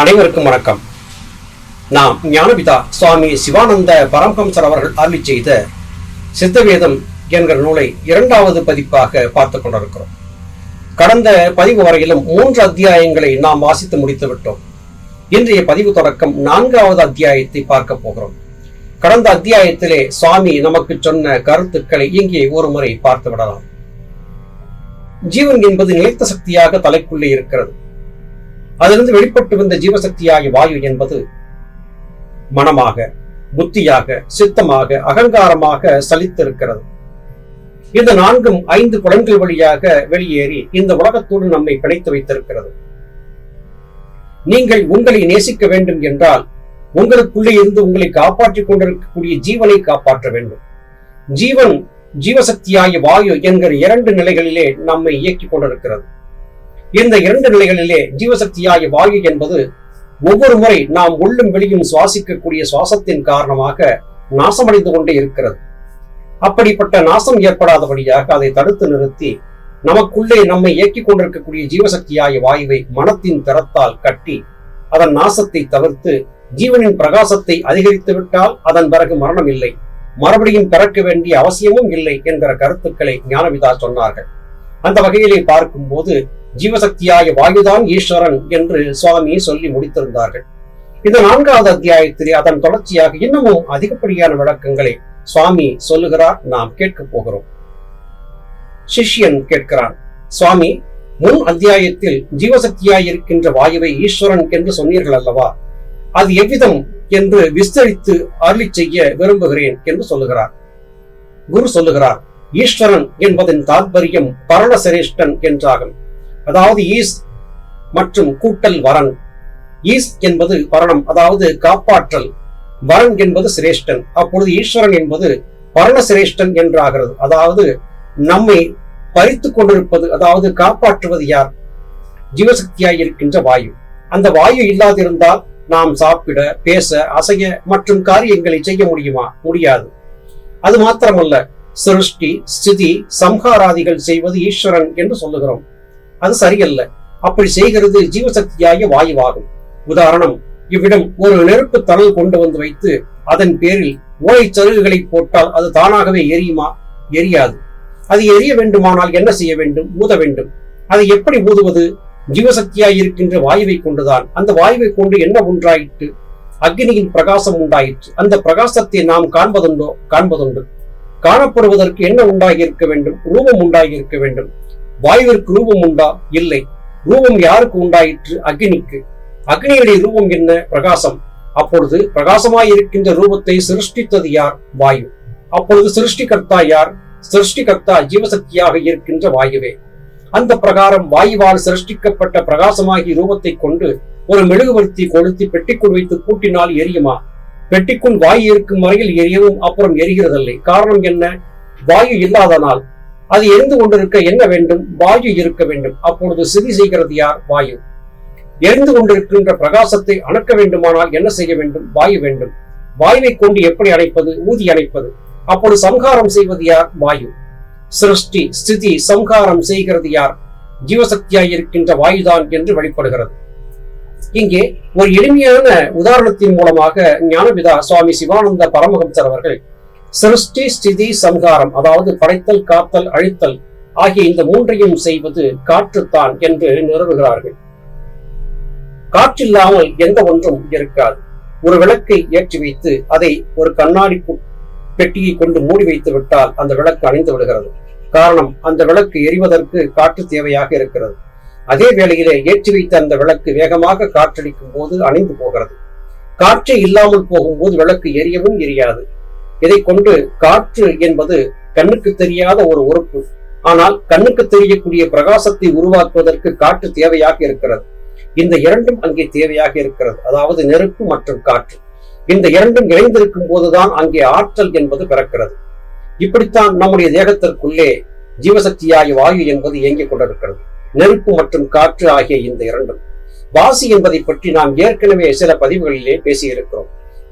அனைவருக்கும் வணக்கம். நாம் ஞானபிதா சுவாமி சிவானந்த பரமஹம்சர் அவர்கள் அருளி செய்த சித்தவேதம் என்கிற நூலை இரண்டாவது பதிப்பாக பார்த்து கொண்டிருக்கிறோம். கடந்த பதிவு வரையிலும் மூன்று அத்தியாயங்களை நாம் வாசித்து முடித்து விட்டோம். இன்றைய பதிவு தொடக்கம் நான்காவது அத்தியாயத்தை பார்க்க போகிறோம். கடந்த அத்தியாயத்திலே சுவாமி நமக்கு சொன்ன கருத்துக்களை இங்கே ஒரு முறை பார்த்து விடலாம். ஜீவன் என்பது நிலைத்த சக்தியாக தலைக்குள்ளே இருக்கிறது. அதிலிருந்து வெளிப்பட்டு வந்த ஜீவசக்தியாகிய வாயு என்பது மனமாக புத்தியாக சித்தமாக அகங்காரமாக சலித்திருக்கிறது. இந்த நான்கும் ஐந்து குளங்கள் வழியாக வெளியேறி இந்த உலகத்தோடு நம்மை பிணைத்து வைத்திருக்கிறது. நீங்கள் உங்களை நேசிக்க வேண்டும் என்றால் உங்களுக்குள்ளே இருந்து உங்களை காப்பாற்றிக் கொண்டிருக்கக்கூடிய ஜீவனை காப்பாற்ற வேண்டும். ஜீவன் ஜீவசக்தியாகிய வாயு என்கிற இரண்டு நிலைகளிலே நம்மை இயக்கிக் கொண்டிருக்கிறது. இந்த இரண்டு நிலைகளிலே ஜீவசக்தியாகிய வாயு என்பது ஒவ்வொரு முறை நாம் உள்ளும் வெளியும் சுவாசிக்கக்கூடிய சுவாசத்தின் காரணமாக நாசமடைந்து கொண்டே இருக்கிறது. அப்படிப்பட்ட நாசம் ஏற்படாதபடியாக அதை தடுத்து நிறுத்தி நமக்குள்ளே நம்மை இயக்கிக் கொண்டிருக்கக்கூடிய ஜீவசக்தியாகிய வாயுவை மனத்தின் திறத்தால் கட்டி அதன் நாசத்தை தவிர்த்து ஜீவனின் பிரகாசத்தை அதிகரித்து விட்டால் அதன் பிறகு மரணம் இல்லை. மறுபடியும் பிறக்க வேண்டிய அவசியமும் இல்லை என்கிற கருத்துக்களை ஞானவிதா சொன்னார்கள். அந்த வகையிலே பார்க்கும்போது ஜீவசக்தியாய வாயுதான் ஈஸ்வரன் என்று சுவாமி சொல்லி முடித்திருந்தார்கள். இந்த நான்காவது அத்தியாயத்திலே அதன் தொடர்ச்சியாக இன்னமும் அதிகப்படியான விளக்கங்களை சுவாமி சொல்லுகிறார் நாம் கேட்க போகிறோம். சிஷ்யன் கேட்கிறான் சுவாமி முன் அத்தியாயத்தில் ஜீவசக்தியாய் இருக்கின்ற வாயுவை ஈஸ்வரன் என்று சொன்னீர்கள் அல்லவா? அது எவ்விதம் என்று விஸ்தரித்து அருளி செய்ய விரும்புகிறேன் என்று சொல்லுகிறார். குரு சொல்லுகிறார் ஈஸ்வரன் என்பதன் தாத்பரியம் பரணசிரேஷ்டன் என்றாகும். அதாவது ஈஸ் மற்றும் கூட்டல் வரன். ஈஸ் என்பது பரணம் அதாவது காப்பாற்றல். வரன் என்பது சிரேஷ்டன். அப்பொழுது ஈஸ்வரன் என்பது பரண சிரேஷ்டன் என்றாகிறது. அதாவது நம்மை பறித்து கொண்டிருப்பது அதாவது காப்பாற்றுவது யார்? ஜீவசக்தியாய் இருக்கின்ற வாயு. அந்த வாயு இல்லாதிருந்தால் நாம் சாப்பிட பேச அசைய மற்றும் காரியங்களை செய்ய முடியுமா? முடியாது. அது மாத்திரமல்ல. சிருஷ்டி ஸ்திதி சம்ஹாராதிகள் செய்வது ஈஸ்வரன் என்று சொல்லுகிறோம். அது சரியல்ல. அப்படி செய்கிறது ஜீவசக்தியாகிய வாயுவாகும். உதாரணம் இவ்விடம் ஒரு நெருப்பு தணல் கொண்டு வந்து வைத்து அதன் பேரில் ஓலை சருகுகளை போட்டால் அது தானாகவே எரியுமா? எரியாது. அது எரிய வேண்டுமானால் என்ன செய்ய வேண்டும்? ஊத வேண்டும். அதை எப்படி ஊதுவது? ஜீவசக்தியாய் இருக்கின்ற வாயுவை கொண்டுதான். அந்த வாயுவை கொண்டு என்ன உண்டாயிற்று? அக்னியின் பிரகாசம் உண்டாயிற்று. அந்த பிரகாசத்தை நாம் காண்பதுண்டோ? காண்பதுண்டு. காணப்படுவதற்கு என்ன உண்டாகி இருக்க வேண்டும்? ரூபம் உண்டாகி இருக்க வேண்டும். வாயுவிற்கு ரூபம் உண்டா? இல்லை. ரூபம் யாருக்கு உண்டாயிற்று? அக்னிக்கு. அக்னியுடைய ரூபம் என்ன? பிரகாசம். அப்பொழுது பிரகாசமாய் இருக்கின்ற ரூபத்தை சிருஷ்டித்தது யார்? வாயு. அப்பொழுது சிருஷ்டிகர்த்தா யார்? சிருஷ்டிகர்த்தா ஜீவசக்தியாக இருக்கின்ற வாயுவே. அந்த பிரகாரம் வாயுவால் சிருஷ்டிக்கப்பட்ட பிரகாசமாகி ரூபத்தை கொண்டு ஒரு மெழுகுவர்த்தி கொளுத்தி பெட்டிக்குள் வைத்து பூட்டினால் எரியுமா? பெட்டிக்குள் வாயு இருக்கும் வரையில் எரியவும் அப்புறம் எரிகிறதில்லை காரணம் என்ன? வாயு இல்லாதனால் அது எரிந்து கொண்டிருக்க என்ன வேண்டும்? வாயு இருக்க வேண்டும். அப்பொழுது சிதி செய்கிறது யார்? வாயு. எரிந்து கொண்டிருக்கின்ற பிரகாசத்தை அணக்க வேண்டுமானால் என்ன செய்ய வேண்டும்? வாயு வேண்டும். வாயுவை கொண்டு எப்படி அணைப்பது? ஊதி அணைப்பது. அப்பொழுது சம்ஹாரம் செய்வது யார்? வாயு. சிருஷ்டி ஸ்திதி சம்ஹாரம் செய்கிறது யார்? ஜீவசக்தியாய் இருக்கின்ற வாயுதான் என்று வெளிப்படுகிறது. இங்கே ஒரு எளிமையான உதாரணத்தின் மூலமாக ஞானபிதா சுவாமி சிவானந்த பரமஹம்சர் அவர்கள் சிருஷ்டி ஸ்திதி சம்ஹாரம் அதாவது படைத்தல் காத்தல் அழித்தல் ஆகிய இந்த மூன்றையும் செய்வது காற்றுத்தான் என்று நிறுவுகிறார்கள். காற்றில்லாமல் எந்த ஒன்றும் இருக்காது. ஒரு விளக்கை ஏற்றி வைத்து அதை ஒரு கண்ணாடி பெட்டியை கொண்டு மூடி வைத்து விட்டால் அந்த விளக்கு அணிந்து விடுகிறது. காரணம் அந்த விளக்கு எரிவதற்கு காற்று தேவையாக இருக்கிறது. அதே வேளையிலே ஏற்றி வைத்த அந்த விளக்கு வேகமாக காற்றடிக்கும் போது அணைந்து போகிறது. காற்றே இல்லாமல் போகும்போது விளக்கு எரியவும் எரியாது. இதை கொண்டு காற்று என்பது கண்ணுக்கு தெரியாத ஒரு உறுப்பு. ஆனால் கண்ணுக்கு தெரியக்கூடிய பிரகாசத்தை உருவாக்குவதற்கு காற்று தேவையாக இருக்கிறது. இந்த இரண்டும் அங்கே தேவையாக இருக்கிறது. அதாவது நெருப்பு மற்றும் காற்று. இந்த இரண்டும் இணைந்திருக்கும் போதுதான் அங்கே ஆற்றல் என்பது பிறக்கிறது. இப்படித்தான் நம்முடைய தேகத்திற்குள்ளே ஜீவசக்தியாகிய வாயு என்பது இயங்கிக் கொண்டிருக்கிறது. நெருப்பு மற்றும் காற்று ஆகிய இந்த இரண்டும். வாசி என்பதை பற்றி நாம் ஏற்கனவே சில பதிவுகளிலே பேசியிருக்கிறோம்.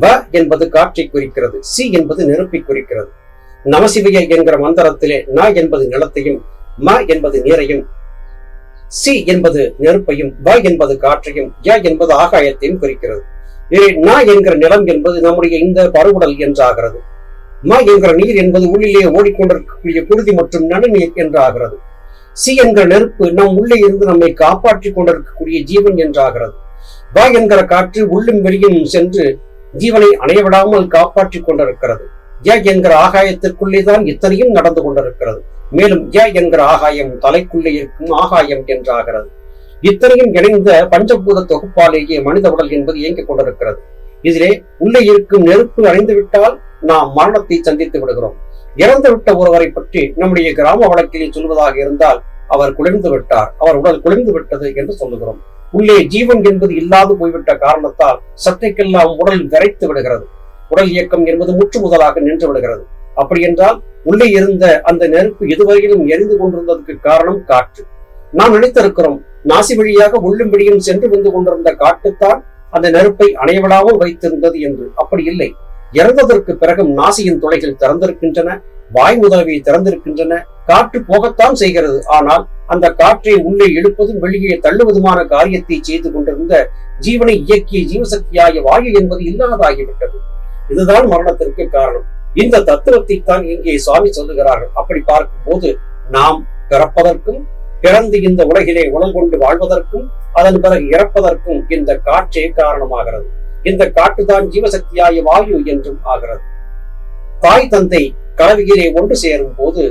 வ என்பது காற்றை குறிக்கிறது சி என்பது நெருப்பை குறிக்கிறது. நமசிவிய என்கிற மந்திரத்திலே ந என்பது நிலத்தையும் ம என்பது நீரையும் சி என்பது நெருப்பையும் வ என்பது காற்றையும் ய என்பது ஆகாயத்தையும் குறிக்கிறது. இதிலே ந என்கிற நிலம் என்பது நம்முடைய இந்த பருவுடல் என்றாகிறது. ம என்கிற நீர் என்பது உள்ளிலே ஓடிக்கொண்டிருக்கக்கூடிய குருதி மற்றும் நடுநீர் என்றாகிறது. சி என்கிற நெருப்பு நம் உள்ளே இருந்து நம்மை காப்பாற்றிக் கொண்டிருக்கக்கூடிய ஜீவன் என்றாகிறது. வ என்கிற காற்று உள்ளும் வெளியும் சென்று ஜீவனை அணையவிடாமல் காப்பாற்றிக் கொண்டிருக்கிறது. ய என்கிற ஆகாயத்திற்குள்ளே தான் இத்தனையும் நடந்து கொண்டிருக்கிறது. மேலும் ய என்கிற ஆகாயம் தலைக்குள்ளே இருக்கும் ஆகாயம் என்றாகிறது. இத்தனையும் இணைந்த பஞ்சபூத தொகுப்பாலேயே மனித உடல் என்பது இயங்கிக் கொண்டிருக்கிறது. இதிலே உள்ளே இருக்கும் நெருப்பு அணைந்துவிட்டால் நாம் மரணத்தை சந்தித்து விடுகிறோம். இறந்துவிட்ட ஒருவரை பற்றி நம்முடைய கிராம வழக்கிலே சொல்வதாக இருந்தால் அவர் குளிர்ந்து விட்டார். அவர் உடல் குளிர்ந்து விட்டது என்று சொல்லுகிறோம். உள்ளே ஜீவன் என்பது இல்லாது போய்விட்ட காரணத்தால் சத்தைக்கெல்லாம் உடல் விரைத்து விடுகிறது. உடல் இயக்கம் என்பது முற்று முதலாக நின்று விடுகிறது. அப்படி என்றால் உள்ளே இருந்த அந்த நெருப்பு எதுவரையிலும் எரிந்து கொண்டிருந்ததற்கு காரணம் காற்று. நாம் நினைத்திருக்கிறோம் நாசி வழியாக உள்ளும் வெளியும் சென்று வந்து கொண்டிருந்த காட்டுத்தான் அந்த நெருப்பை அணையவிடாமல் வைத்திருந்தது என்று. அப்படி இல்லை. இறந்ததற்கு பிறகும் நாசியின் துளைகள் திறந்திருக்கின்றன வாய் முதலவை திறந்திருக்கின்றன காற்று போகத்தான் செய்கிறது. ஆனால் அந்த காற்றை உள்ளே இழுப்பதும் வெளியே தள்ளுவதுமான காரியத்தை செய்து கொண்டிருந்த ஜீவனை இயக்கிய ஜீவசக்தியாகிய வாயு என்பது இல்லாதாகிவிட்டது. இதுதான் மரணத்திற்கு காரணம். இந்த தத்துவத்தை தான் இங்கே சுவாமி சொல்லுகிறார்கள். அப்படி பார்க்கும் போது நாம் பிறப்பதற்கும் பிறந்து இந்த உலகிலே உணவு கொண்டு வாழ்வதற்கும் அதன் பிறகு இறப்பதற்கும் இந்த காற்றே காரணமாகிறது. இந்த காட்டுதான் ஜீவசக்தியாய வாயு என்றும் ஆகிறது. தாய் தந்தை கலவியிலே ஒன்று சேரும் போது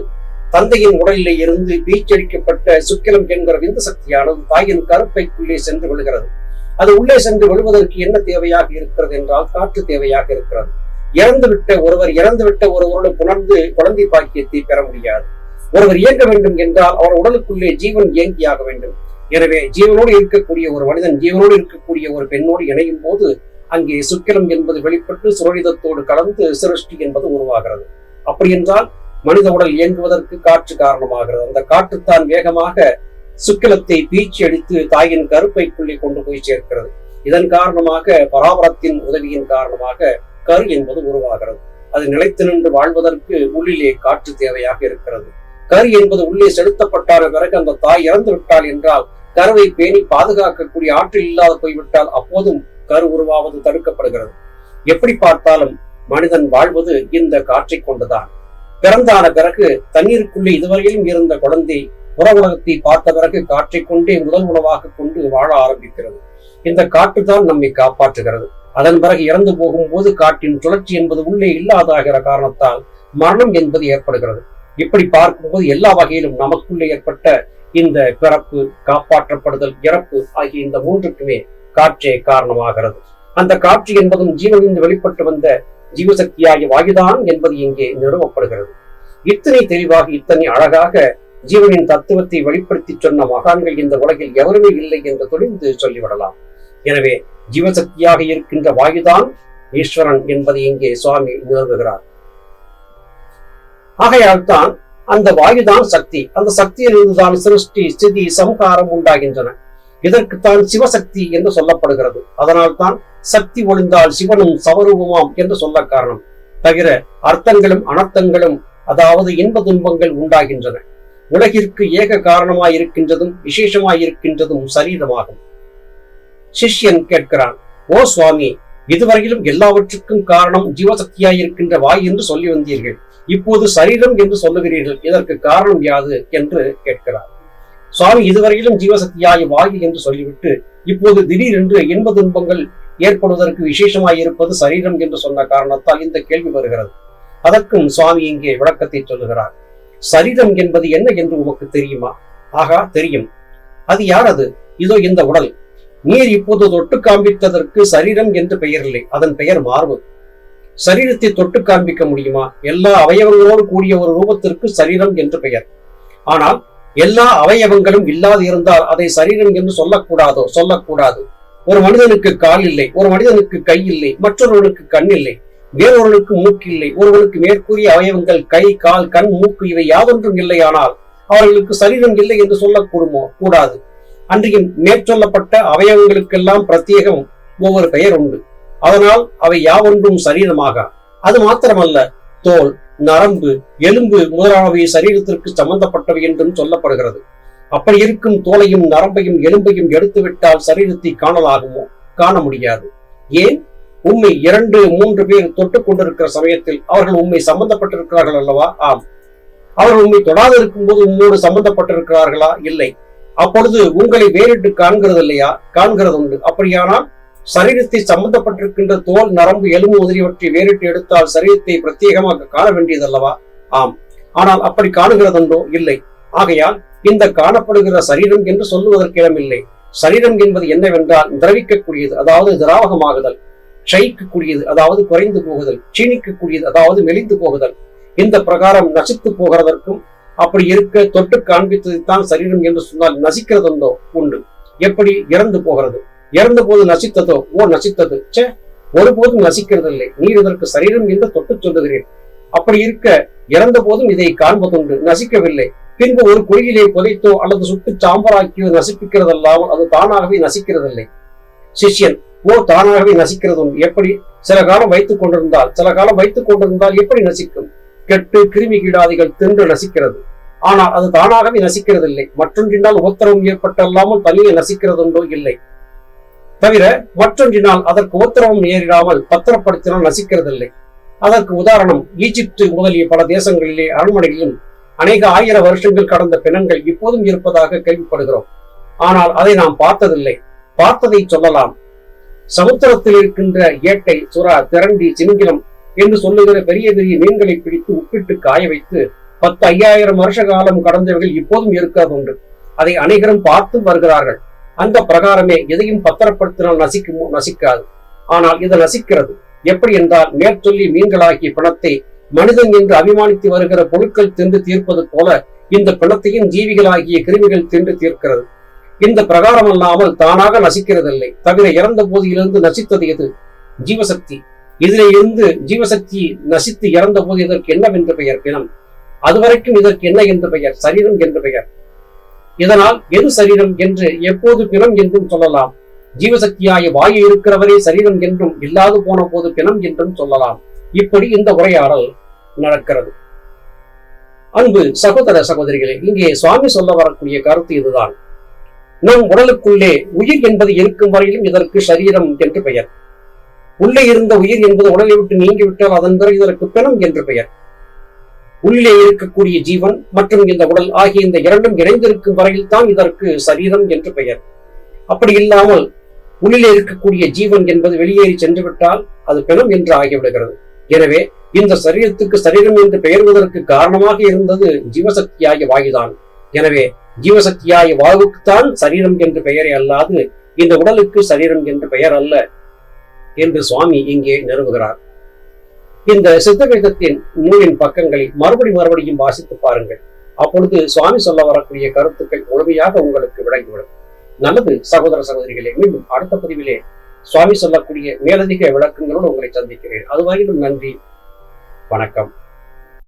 தந்தையின் உடலிலே இருந்து வீச்சடிக்கப்பட்ட சுக்கிலம் என்கிற விந்து சக்தியானது தாயின் கருப்பைக்குள்ளே சென்று விழுகிறது. அது உள்ளே சென்று விழுவதற்கு என்ன தேவையாக இருக்கிறது என்றால் காற்று தேவையாக இருக்கிறது. இறந்துவிட்ட ஒருவர் இறந்துவிட்ட ஒருவருடன் புணர்ந்து குழந்தை பாக்கியத்தை பெற முடியாது. ஒருவர் இயங்க வேண்டும் என்றால் அவர் உடலுக்குள்ளே ஜீவன் இயங்கியாக வேண்டும். எனவே ஜீவனோடு இருக்கக்கூடிய ஒரு மனிதன் ஜீவனோடு இருக்கக்கூடிய ஒரு பெண்ணோடு இணையும் போது அங்கே சுக்கிலம் என்பது வெளிப்பட்டு சுரழிதத்தோடு கலந்து சிருஷ்டி என்பது உருவாகிறது. அப்படி என்றால் மனித உடல் இயங்குவதற்கு காற்று காரணமாகிறது. அந்த காற்றுத்தான் வேகமாக சுக்கிலத்தை பீச்சி அடித்து தாயின் கருப்பைக்குள்ளே கொண்டு போய் சேர்க்கிறது. இதன் காரணமாக பராபரத்தின் உதவியின் காரணமாக கரு என்பது உருவாகிறது. அது நிலைத்து நின்று வாழ்வதற்கு உள்ளிலே காற்று தேவையாக இருக்கிறது. கரு என்பது உள்ளே செலுத்தப்பட்டான பிறகு அந்த தாய் இறந்து விட்டாள் என்றால் கருவை பேணி பாதுகாக்கக்கூடிய ஆற்றல் இல்லாத போய்விட்டால் அப்போதும் கரு உருவாவது தடுக்கப்படுகிறது. எப்படி பார்த்தாலும் மனிதன் வாழ்வது இந்த காற்றை கொண்டுதான். பிறந்தான பிறகு தண்ணீருக்குள்ளே இதுவரையிலும் இருந்த குழந்தை புற உலகத்தை பார்த்த பிறகு காற்றை கொண்டே முதல் உணவாக கொண்டு வாழ ஆரம்பிக்கிறது. இந்த காற்று தான் நம்மை காப்பாற்றுகிறது. அதன் பிறகு இறந்து போகும்போது காற்றின் சுழற்சி என்பது உள்ளே இல்லாதாகிற காரணத்தால் மரணம் என்பது ஏற்படுகிறது. இப்படி பார்க்கும்போது எல்லா வகையிலும் நமக்குள்ளே ஏற்பட்ட இந்த பிறப்பு காப்பாற்றப்படுதல் இறப்பு ஆகிய இந்த மூன்றுக்குமே காற்றே காரணமாகிறது. அந்த காற்று என்பதும் ஜீவனிலிருந்து வெளிப்பட்டு வந்த ஜீவசக்தியாகிய வாயுதான் என்பது இங்கே நிறுவப்படுகிறது இத்தனை தெளிவாக இத்தனை அழகாக ஜீவனின் தத்துவத்தை வெளிப்படுத்தி சொன்ன மகான்கள் இந்த உலகில் எவருமே இல்லை என்று தொழில்ந்து சொல்லிவிடலாம். எனவே ஜீவசக்தியாக இருக்கின்ற வாயுதான் ஈஸ்வரன் என்பதை இங்கே சுவாமி நிறுவுகிறார் ஆகையால் தான் அந்த வாயுதான் சக்தி. அந்த சக்தியிலிருந்துதான் சிருஷ்டி ஸ்திதி சம்ஹாரம் உண்டாகின்றன. இதற்குத்தான் சிவசக்தி என்று சொல்லப்படுகிறது. அதனால் தான் சக்தி ஒளிந்தால் சிவனும் சவரூபமாம் என்று சொல்ல காரணம். தவிர அர்த்தங்களும் அனர்த்தங்களும் அதாவது இன்ப துன்பங்கள் உண்டாகின்றன. உலகிற்கு ஏக காரணமாய் இருக்கின்றதும் விசேஷமாய் இருக்கின்றதும் சரீரமாகும். சிஷ்யன் கேட்கிறான் ஓ சுவாமி இதுவரையிலும் எல்லாவற்றுக்கும் காரணம் ஜீவசக்தியாய் இருக்கின்ற வாய் என்று சொல்லி வந்தீர்கள். இப்போது சரீரம் என்று சொல்லுகிறீர்கள். இதற்கு காரணம் யாது? என்று கேட்கிறார். சுவாமி இதுவரையிலும் ஜீவசக்தியாய் வாயு என்று சொல்லிவிட்டு இப்போது திடீரென்று இன்ப துன்பங்கள் ஏற்படுவதற்கு விசேஷமாய் இருப்பது சரீரம் என்று சொன்ன காரணத்தால் இந்த கேள்வி வருகிறது. அதற்கும் சுவாமி இங்கே விளக்கத்தை சொல்லுகிறார். சரீரம் என்பது என்ன என்று உமக்கு தெரியுமா? ஆகா தெரியும். அது யார் அது இதோ இந்த உடல். நீர் இப்போது தொட்டு காண்பித்ததற்கு சரீரம் என்று பெயர் இல்லை அதன் பெயர் மார்பு. சரீரத்தை தொட்டு காண்பிக்க முடியுமா? எல்லா அவயவங்களோடு கூடிய ஒரு ரூபத்திற்கு சரீரம் என்று பெயர். ஆனால் எல்லா அவயவங்களும் இல்லாது இருந்தால் அதை சரீரம் என்று சொல்லக்கூடாதோ? சொல்லக்கூடாது. ஒரு மனிதனுக்கு கால் இல்லை ஒரு மனிதனுக்கு கை இல்லை மற்றொருவனுக்கு கண் இல்லை வேறொருவனுக்கு மூக்கு இல்லை ஒருவனுக்கு மேற்கூறிய அவயவங்கள் கை கால் கண் மூக்கு இவை யாதொன்றும் இல்லையானால் அவர்களுக்கு சரீரம் இல்லை என்று சொல்லக்கூடுமோ? கூடாது. அன்றையும் மேற்சொல்லப்பட்ட அவயவங்களுக்கெல்லாம் பிரத்யேகம் ஒவ்வொரு பெயர் உண்டு. அதனால் அவை யாவொன்றும் சரீரமாக. அது மாத்திரமல்ல தோல் நரம்பு எலும்பு முதலானவை சரீரத்திற்கு சம்பந்தப்பட்டவை என்றும் சொல்லப்படுகிறது. அப்படி இருக்கும் தோலையும் நரம்பையும் எலும்பையும் எடுத்துவிட்டால் சரீரத்தை காணலாகுமோ? காண முடியாது. ஏன்? உண்மை இரண்டு மூன்று பேர் தொட்டு கொண்டிருக்கிற சமயத்தில் அவர்கள் உண்மை சம்பந்தப்பட்டிருக்கிறார்கள் அல்லவா? ஆம். அவர்கள் உண்மை தொடாது இருக்கும்போது உம்மோடு சம்பந்தப்பட்டிருக்கிறார்களா? இல்லை. அப்பொழுது உங்களை வேறிட்டு காண்கிறது இல்லையா காண்கிறது உண்டு அப்படியானால் சரீரத்தை சம்பந்தப்பட்டிருக்கின்ற தோல் நரம்பு எலும்பு முதலியவற்றை வேறிட்டு எடுத்தால் சரீரத்தை பிரத்யேகமாக காண வேண்டியதல்லவா? ஆம். ஆனால் அப்படி காணுகிறதென்றோ இல்லை. ஆகையால் இந்த காணப்படுகிற சரீரம் என்று சொல்லுவதற்கு இடமில்லை. சரீரம் என்பது என்னவென்றால் திரவிக்கக்கூடியது அதாவது திராவகமாகுதல். க்ஷயிக்கக்கூடியது அதாவது குறைந்து போகுதல். கூடியது அதாவது மெலிந்து போகுதல். இந்த பிரகாரம் நசித்து போகிறதற்கும் அப்படி இருக்க தொட்டு காண்பித்ததைத்தான் சரீரம் என்று சொன்னால் நசிக்கிறதுண்டோ உண்டு. எப்படி? இறந்து போகிறது. இறந்த போது நசித்ததோ? ஓ நசித்தது. சே ஒருபோதும் நசிக்கிறதில்லை. நீர் இதற்கு சரீரம் என்று தொட்டு சொல்லுகிறேன். அப்படி இருக்க இறந்த போதும் இதை காண்பதுண்டு. நசிக்கவில்லை. பின்பு ஒரு குழியிலே புதைத்தோ அல்லது சுட்டு சாம்பராக்கியோ நசிப்பிக்கிறதல்லாமல் அது தானாகவே நசிக்கிறதில்லை. சிஷ்யன் ஓ தானாகவே நசிக்கிறதும் எப்படி? சில காலம் வைத்துக் கொண்டிருந்தால். சில காலம் வைத்துக் கொண்டிருந்தால் எப்படி நசிக்கும்? கெட்டு கிருமி கீடாதிகள் தின்று நசிக்கிறது. ஆனால் அது தானாகவே நசிக்கிறதில்லை. மற்றொன்றினால் உத்தரவும் ஏற்பட்டல்லாமல் தனியே நசிக்கிறதுண்டோ? இல்லை. தவிர மற்றொன்றினால் அதற்கு உத்தரவும் ஏறிடாமல் பத்திரப்படுத்தினால் நசிக்கிறதில்லை. அதற்கு உதாரணம் ஈஜிப்து முதலிய பல தேசங்களிலே அரண்மனையிலும் அநேக ஆயிரம் வருஷங்கள் கடந்த பிணங்கள் இப்போதும் இருப்பதாக கேள்விப்படுகிறோம். ஆனால் அதை நாம் பார்த்ததில்லை. பார்த்ததை சொல்லலாம். சமுத்திரத்தில் இருக்கின்ற ஏட்டை சுறா திரண்டி சிங்கிலம் என்று சொல்லுகிற பெரிய பெரிய மீன்களை பிடித்து உப்பிட்டு காய வைத்து பத்து ஐயாயிரம் வருஷ காலம் கடந்தவர்கள் இப்போதும் இருக்கிறது உண்டு. அதை அனைவரும் பார்த்து வருகிறார்கள். அந்த பிரகாரமே எதையும் பத்திரப்படுத்தினால் நசிக்குமோ நசிக்காது. ஆனால் இது நசிக்கிறது. எப்படி என்றால் மேற்சொல்லி மீன்களாகிய பிணத்தை மனிதன் என்று அபிமானித்து வருகிற பொருட்கள் தின்று தீர்ப்பது போல இந்த பிணத்தையும் ஜீவிகளாகிய கிருமிகள் தின்று தீர்க்கிறது. இந்த பிரகாரம் அல்லாமல் தானாக நசிக்கிறதில்லை. தவிர இறந்த போதிலிருந்து நசித்தது எது? ஜீவசக்தி. இதிலே இருந்து ஜீவசக்தி நசித்து இறந்த போது இதற்கு என்னவென்று பெயர்? பிணம். அதுவரைக்கும் இதற்கு என்ன என்று பெயர்? சரீரம் என்று பெயர். இதனால் எது சரீரம் என்று எப்போது பிணம் என்றும் சொல்லலாம். ஜீவசக்தியாய வாயு இருக்கிறவரே சரீரம் என்றும் இல்லாது போன போது பிணம் என்றும் சொல்லலாம். இப்படி இந்த உரையாடல் நடக்கிறது. அன்பு சகோதர சகோதரிகளே இங்கே சுவாமி சொல்ல வரக்கூடிய கருத்து இதுதான். நம் உடலுக்குள்ளே உயிர் என்பது இருக்கும் வரையிலும் இதற்கு சரீரம் என்று பெயர். உள்ளே இருந்த உயிர் என்பது உடலை விட்டு நீங்கிவிட்டால் அதன் பிறகு இதற்கு பிணம் என்று பெயர். உள்ளே இருக்கக்கூடிய ஜீவன் மற்றும் இந்த உடல் ஆகிய இந்த இரண்டும் இணைந்திருக்கும் வரையில் தான் இதற்கு சரீரம் என்று பெயர். அப்படி இல்லாமல் உள்ளே இருக்கக்கூடிய ஜீவன் என்பது வெளியேறி சென்று விட்டால் அது பிணம் என்று ஆகிவிடுகிறது. எனவே இந்த சரீரத்துக்கு சரீரம் என்று பெயர்வதற்கு காரணமாக இருந்தது ஜீவசக்தியாகிய வாயுதான். எனவே ஜீவசக்தியாகிய வாயுக்குத்தான் சரீரம் என்று பெயரே அல்லாது இந்த உடலுக்கு சரீரம் என்று பெயர் அல்ல என்று சுவாமி இங்கே நிறுவுகிறார். இந்த சித்தவேதத்தின் நூலின் பக்கங்களை மறுபடி மறுபடியும் வாசித்து பாருங்கள். அப்பொழுது சுவாமி சொல்ல வரக்கூடிய கருத்துக்கள் முழுமையாக உங்களுக்கு விளங்கிவிடும். நல்லது சகோதர சகோதரிகளே மீண்டும் அடுத்த பதிவிலே சுவாமி சொல்லக்கூடிய மேலதிக விளக்கங்களோடு உங்களை சந்திக்கிறேன். அதுவரையிலும் நன்றி வணக்கம்.